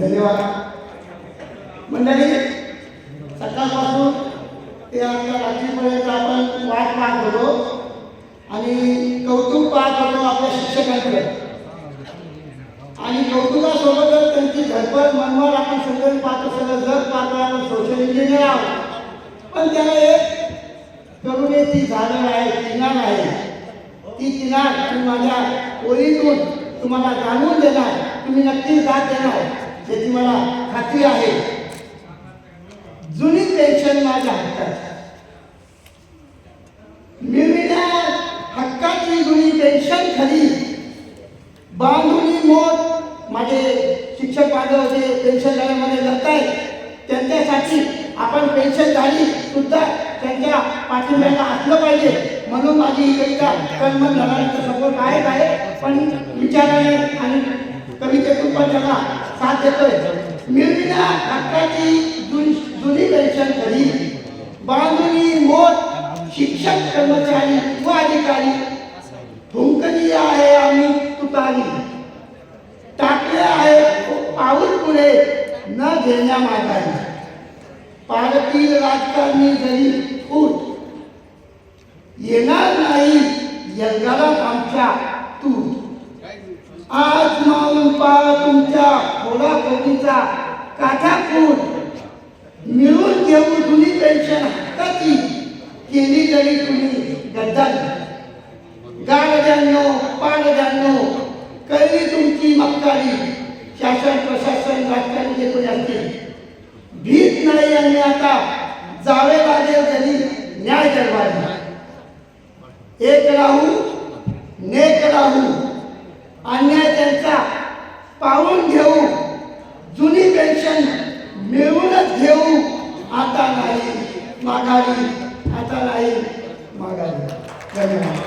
धन्यवाद. मंडळी सकाळपासून ते आता रात्रीपर्यंत आपण वाट पाहत होतो आणि कौतुक पाहत होतो आपल्या शिक्षकांकडे. आणि कौतुकासोबतच त्यांची धडपड मनवर आपण सगळं पाहतो सगळं जग पाहतो आपण सोशल इंजिनियर आहोत. पण त्याला एक करुणेची झाडं आहे किनार आहे. ती किनार मी माझ्या ओळीतून तुम्हाला जाणून देणार तुम्ही नक्कीच दाद देणार. बाकी आहे जुनी पेन्शन माझ्या हक्काची मिळविण्या हक्काची जुनी पेन्शन खरी. बांधुनी मोठ माझे शिक्षक बांधव जे पेन्शन झाल्यामध्ये लढत आहेत त्यांच्यासाठी आपण पेन्शन झाली सुद्धा त्यांच्या पाठिंब्याला असलं पाहिजे. म्हणून माझी ही कविता कर्मन धनाचा सपोर्ट आहे आहे. पण विचाराने आणि कवितेतून पण त्याला साथ देतोय. मिळविला हक्काची जुनी जुनी पेन्शन खरी बांधुनी मोठ शिक्षक कर्मचारी व अधिकारी. थुंकली आहे आम्ही तुतारी. टाकले आहे पाऊल पुढे न घेण्या मागारी पारतील राजकारणी जरी फूट येणार नाही यंगाला आमच्या तू आज काठाकूट मिळून घेऊन जुनी पेन्शन हक्काची केली तरी तुम्ही गद्दारी. गाडजांनो पाडजांनो कळली तुमची मक्कारी. शासन प्रशासन राजकारणी जे कोणी असतील. भीत नाही आणि आता जावे बाजे तरी न्याय दरबार एक राहू नेक राहू अन्याय त्यांचा पाहून घेऊ जुनी पेन्शन मिळवूनच घेऊ आता नाही माघारी आता नाही. माघारी. धन्यवाद.